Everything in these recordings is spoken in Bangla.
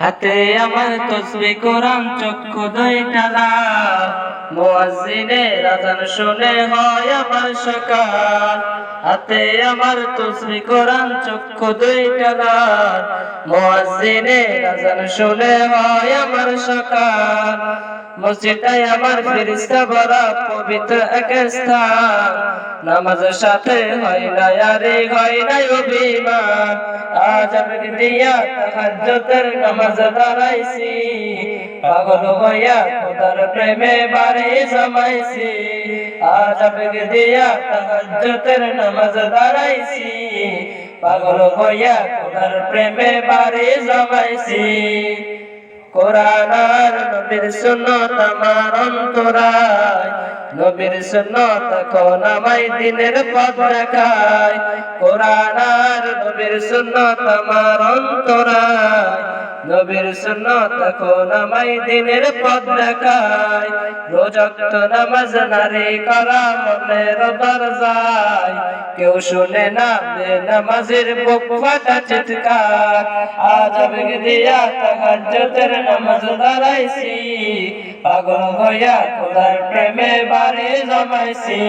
হাতে আমার তসবি কোরআন, চক্ষু দুইটা লাল মুয়াজ্জিনের আযান শুনে হয় আমার সকাল। হাতে আমার তসবি কোরআন, চক্ষু দুইটা লাল মুয়াজ্জিনের আযান শুনে হয় আমার সকাল। মসজিদটাই আমার ফিরিস্তা ভরা পবিত্র এক স্থান। নামাজের সাথে হয় না, আরে হয় না অভিমান। আজ আমি দিয়া তাহাজ্জুদের নামাজ দাঁড়াইছি পাগল হইয়া খোদার প্রেমে বাড়ি জমাইছি। আজ আমি দিয়া তাহাজ্জুদের নামাজ দাঁড়াইছি পাগল হইয়া খোদার প্রেমে বাড়ি জমাইছি। কোরআন আর নবীর সুন্নত আমার অন্তরায়। নবীর সুন্নত কোন আমায় দিনের পথ দেখায়। কোরআন নবীর সুন্নত আমার অন্তরায়। নবীর সুন্নত কোন আমায় দিনের পথ দেখায়। রোজক্ত নামাজ নারী করা মনের দরজায়। কেউ শুনে না বে নামাজের বুক ফাটা চিৎকার। আজ আমি দিয়া তাহাজ্জুদের নামাজ দাঁড়াইছি। পাগল হইয়া খোদার প্রেমে বারে জমাইছি।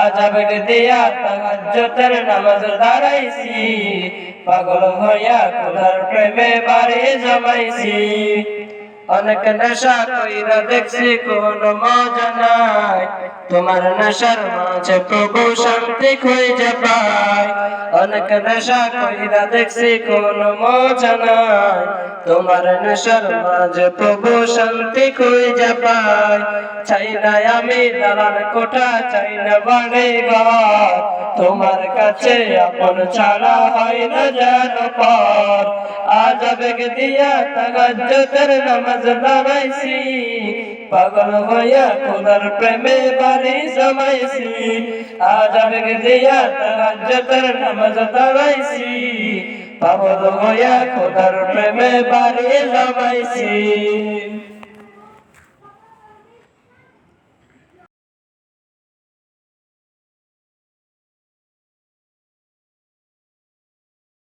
আজ আমি দিয়া তাহাজ্জুদের নামাজ দাঁড়াইছি। পাগল হইয়া খোদার প্রেমে বাড়ি জমাইছি। অনেক নেশা কইরা দেখছি কোন মজা নাই। তোমার নেশার মাঝে প্রভু শান্তি খুঁজে পায় অনেক নেশা কইরা দেখছি কোন মজা নাই। তোমার নেশার মাঝে প্রভু শান্তি খুঁজে পায় চাই না আমি দালান কোঠা, চাই না বাড়ি ঘর। তোমার কাছে আপন ছাড়া হয় না যেন পর। আজ বেগ দিয়া তাগাজ্জতের নামাজ দাঁড়াইছি পাগল হইয়া খোদার প্রেমে বাড়ি জমাইছি। আজ আমি দিয়া তাগাজ্জতের নামাজ দাঁড়াইছি। পাগল হইয়া খোদার প্রেমে বাড়ি জমাইছি।